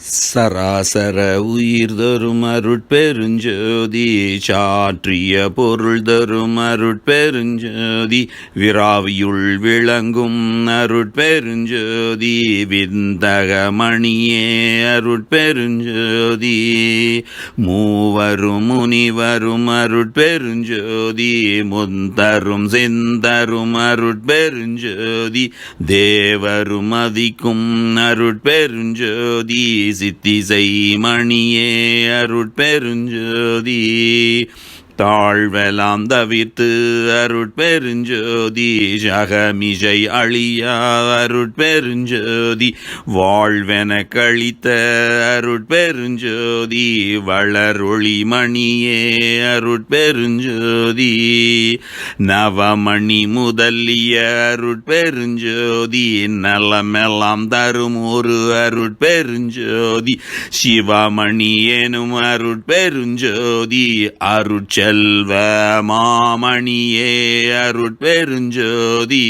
சராசர உயிர் தரும் அருட்பெருஞ்சோதி சாற்றிய பொருள் தரும் அருட்பெருஞ்சோதி விராவியுள் விளங்கும் அருட்பெருஞ்சோதி விந்தக மணியே அருட்பெருஞ்சோதி மூவரும் முனிவரும் அருட்பெருஞ்சோதி முந்தரும் செந்தரும் அருட்பெருஞ்சோதி தேவரும் அதிக்கும் அருட்பெருஞ்சோதி சித்திசை மணியே அருட்பெருஞ்சோதி. தாழ்வெலாம் தவிர்த்து அருட்பெருஞ்சோதி ஜகமிஜை அழியா அருட்பெருஞ்சோதி வாழ்வென கழித்த அருட்பெருஞ்சோதி வளரொளி மணியே அருட்பெருஞ்சோதி நவமணி முதலிய அருட்பெருஞ்சோதி நலமெல்லாம் தரும் ஒரு அருட்பெருஞ்சோதி சிவமணி எனும் அருட்பெருஞ்சோதி செல்வ மாமணியே அருட்பெருஞ்சோதி.